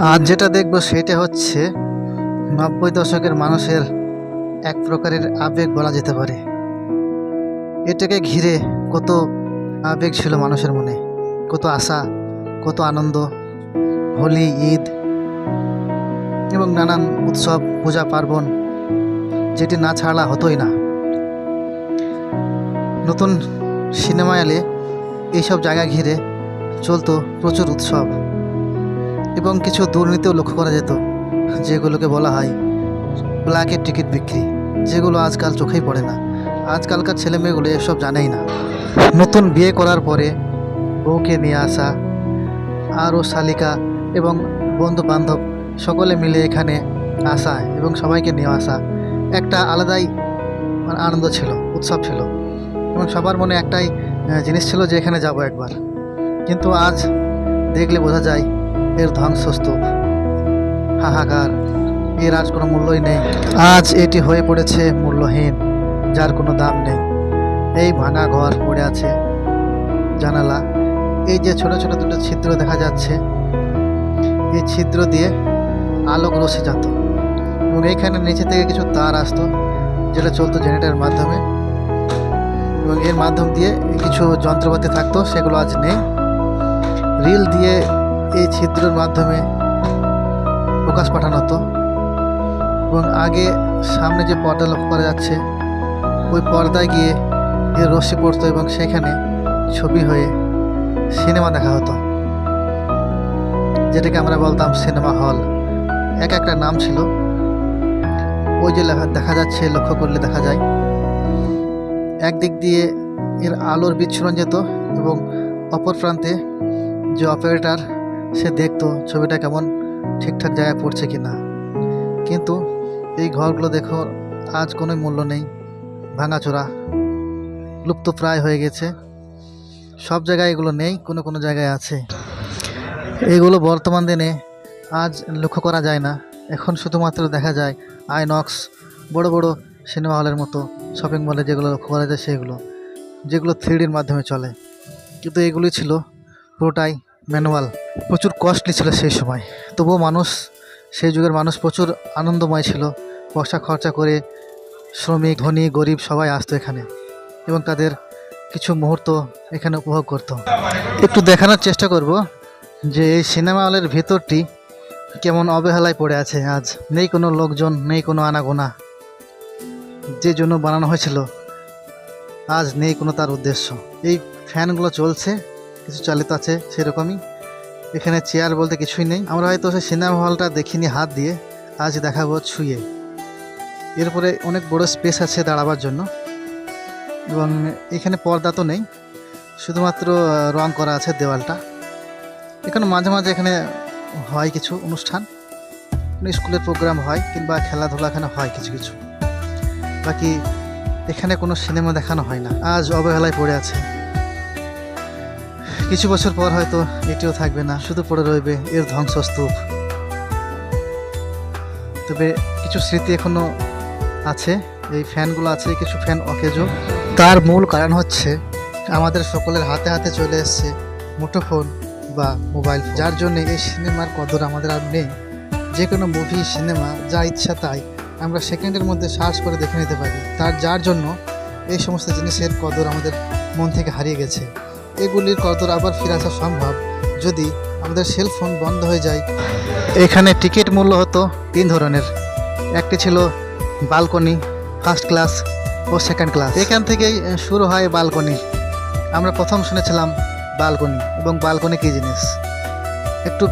আজ যেটা দেখব সেটা হচ্ছে নব্বই দশকের মানুষের এক প্রকারের আবেগ বলা যেতে পারে। এটাকে ঘিরে কত আবেগ ছিল মানুষের মনে, কত আশা, কত আনন্দ, হোলি, ঈদ এবং নানান উৎসব, পূজা, পার্বণ যেটি না ছাড়া হতোই না। নতুন সিনেমা এলে এইসব জায়গা ঘিরে চলতো প্রচুর উৎসব। এবং কিছু দুর্নীতিও লক্ষ্য করা যেত, যেগুলোকে বলা হয় ব্ল্যাকের টিকিট বিক্রি, যেগুলো আজকাল চোখেই পড়ে না। আজকালকার ছেলে মেয়েগুলো এসব জানেই না। নতুন বিয়ে করার পরে বউকে নিয়ে আসা, আরও শালিকা এবং বন্ধু বান্ধব সকলে মিলে এখানে আসা এবং সবাইকে নিয়ে আসা একটা আলাদাই আনন্দ ছিল, উৎসব ছিল। এবং সবার মনে একটাই জিনিস ছিল যে এখানে যাব একবার। কিন্তু আজ দেখলে বোঝা যায় এর ধ্বংসস্তূপ। হাহাকার। এর আজ কোনো মূল্যই নেই। আজ এটি হয়ে পড়েছে মূল্যহীন, যার কোনো দাম নেই। এই ভাঙা ঘর পড়ে আছে। জানালা। এই যে ছোট ছোট দুটো ছিদ্র দেখা যাচ্ছে এই ছিদ্র দিয়ে আলোক রসে যেত এবং এইখানে নিচে থেকে কিছু তার আসতো, যেটা চলতো জেনারেটারের মাধ্যমে। এবং এর মাধ্যম দিয়ে কিছু যন্ত্রপাতি থাকতো, সেগুলো আজ নেই। রিল দিয়ে এই ছিদ্রের মাধ্যমে প্রকাশ পাঠানো হতো। এবং আগে সামনে যে পর্দা লক্ষ্য করা যাচ্ছে, ওই পর্দায় গিয়ে এর রশ্মি পড়তো এবং সেখানে ছবি হয়ে সিনেমা দেখা হতো। যেটাকে আমরা বলতাম সিনেমা হল। এক একটা নাম ছিল। ওই যে দেখা যাচ্ছে, লক্ষ্য করলে দেখা যায়। একদিক দিয়ে এর আলোর বিচ্ছুরণ যেত এবং অপর প্রান্তে যে অপারেটর সে দেখতো ছবিটা কেমন ঠিকঠাক জায়গায় পড়ছে কি না কিন্তু এই ঘরগুলো দেখো আজ কোনো মূল্য নেই। ভাঙাচোরা, লুপ্ত প্রায় হয়ে গেছে। সব জায়গায় এগুলো নেই, কোনো কোনো জায়গায় আছে। এগুলো বর্তমান দিনে আজ লক্ষ্য করা যায় না। এখন শুধুমাত্র দেখা যায় আইনক্স, বড় বড় সিনেমা হলের মতো, শপিং মলে যেগুলো লক্ষ্য করা যায় সেগুলো, যেগুলো থ্রিডির মাধ্যমে চলে। কিন্তু এগুলি ছিল পুরোটাই ম্যানুয়াল। প্রচুর কস্টলি ছিল সেই সময়। তবুও মানুষ, সেই যুগের মানুষ প্রচুর আনন্দময় ছিল। পয়সা খরচা করে শ্রমিক, ধনী, গরিব সবাই আসতো এখানে এবং তাদের কিছু মুহূর্ত এখানে উপভোগ করতো। একটু দেখানোর চেষ্টা করব যে এই সিনেমা হলের ভেতরটি কেমন অবহেলায় পড়ে আছে আজ। নেই কোনো লোকজন, নেই কোনো আনাগোনা। যে জন্য বানানো হয়েছিল, আজ নেই কোনো তার উদ্দেশ্য। এই ফ্যানগুলো চলছে, কিছু চালিত আছে, সেরকমই। এখানে চেয়ার বলতে কিছুই নেই। আমরা হয়তো সেই সিনেমা হলটা দেখিনি হাত দিয়ে। আজ দেখাবো ছুঁয়ে। এরপরে অনেক বড় স্পেস আছে দাঁড়াবার জন্য। এবং এখানে পর্দা তো নেই। শুধুমাত্র রং করা আছে দেওয়ালটা। এখানে মাঝে মাঝে এখানে হয় কিছু অনুষ্ঠান। স্কুলের প্রোগ্রাম হয় কিংবা খেলাধুলা এখানে হয় কিছু কিছু। বাকি এখানে কোনো সিনেমা দেখানো হয় না। আজ অবহেলায় পড়ে আছে। কিছু বছর পর হয়তো এটিও থাকবে না, শুধু পড়ে রইবে এর ধ্বংসস্তূপ। তবে কিছু স্মৃতি এখনও আছে, এই ফ্যানগুলো আছে, কিছু ফ্যান অকেজো। তার মূল কারণ হচ্ছে আমাদের সকলের হাতে হাতে চলে এসছে মুঠোফোন বা মোবাইল। যার জন্য এই সিনেমার কদর আমাদের আর নেই। যে কোনো মুভি, সিনেমা, যা ইচ্ছা তাই আমরা সেকেন্ডের মধ্যে সার্চ করে দেখে নিতে পারি। তার, যার জন্য এই সমস্ত জিনিসের কদর আমাদের মন থেকে হারিয়ে গেছে। এগুলির কদর আবার ফিরে আসা সম্ভব। যদি আমাদের সেল ফোন বন্ধ হয়ে যায়। এখানে টিকিট মূল্য হতো তিন ধরনের। একটি ছিল বালকনি ফার্স্ট ক্লাস ও সেকেন্ড ক্লাস এখান থেকেই শুরু হয় বালকনি আমরা প্রথম শুনেছিলাম বালকনি এবং বালকনি কী জিনিস? একটু